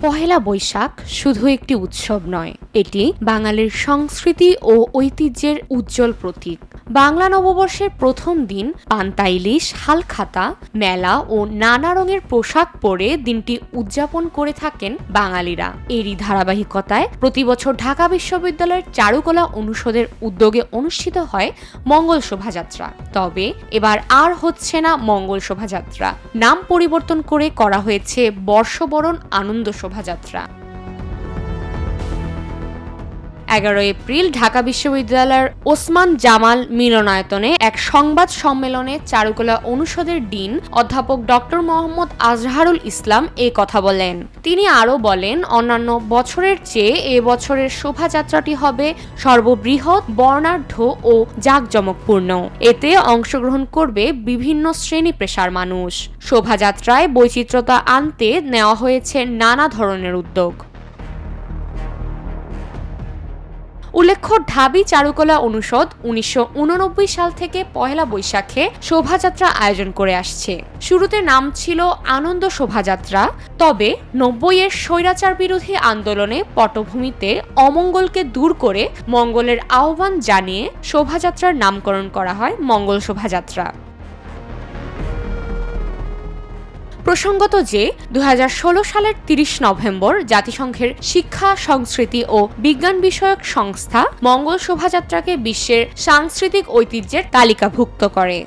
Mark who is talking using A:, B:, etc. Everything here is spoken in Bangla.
A: পহেলা বৈশাখ শুধু একটি উৎসব নয় এটি বাঙালির সংস্কৃতি ও ঐতিহ্যের উজ্জ্বল প্রতীক। বাংলা নববর্ষের প্রথম দিন পান্তা ইলিশ, হালখাতা, মেলা ও নানা রঙের পোশাক পরে দিনটি উদযাপন করে থাকেন বাঙালিরা। এরই ধারাবাহিকতায় প্রতি বছর ঢাকা বিশ্ববিদ্যালয়ের চারুকলা অনুষদের উদ্যোগে অনুষ্ঠিত হয় মঙ্গল শোভাযাত্রা। তবে এবার আর হচ্ছে না মঙ্গল শোভাযাত্রা। নাম পরিবর্তন করে করা হয়েছে বর্ষবরণ আনন্দ শোভাযাত্রা। এগারো এপ্রিল ঢাকা বিশ্ববিদ্যালয়ের ওসমান জামাল মিলনায়তনে এক সংবাদ সম্মেলনে চারুকলা অনুষদের ডিন অধ্যাপক ডক্টর মোহাম্মদ আজহারুল ইসলাম এ কথা বলেন। তিনি আরও বলেন, অন্যান্য বছরের চেয়ে এ বছরের শোভাযাত্রাটি হবে সর্ববৃহৎ, বর্ণাঢ্য ও জাঁকজমকপূর্ণ। এতে অংশগ্রহণ করবে বিভিন্ন শ্রেণি পেশার মানুষ। শোভাযাত্রায় বৈচিত্র্যতা আনতে নেওয়া হয়েছে নানা ধরনের উদ্যোগ। উল্লেখ্য, ঢাবি চারুকলা অনুষদ উনিশশো উননব্বই সাল থেকে পহেলা বৈশাখে শোভাযাত্রা আয়োজন করে আসছে। শুরুতে নাম ছিল আনন্দ শোভাযাত্রা, তবে নব্বইয়ের স্বৈরাচার বিরোধী আন্দোলনে পটভূমিতে অমঙ্গলকে দূর করে মঙ্গলের আহ্বান জানিয়ে শোভাযাত্রার নামকরণ করা হয় মঙ্গল শোভাযাত্রা। প্রসঙ্গত যে দু হাজার ষোলো সালের ৩০ নভেম্বর জাতিসংঘের শিক্ষা, সংস্কৃতি ও বিজ্ঞান বিষয়ক সংস্থা মঙ্গল শোভাযাত্রাকে বিশ্বের সাংস্কৃতিক ঐতিহ্যের তালিকাভুক্ত করে।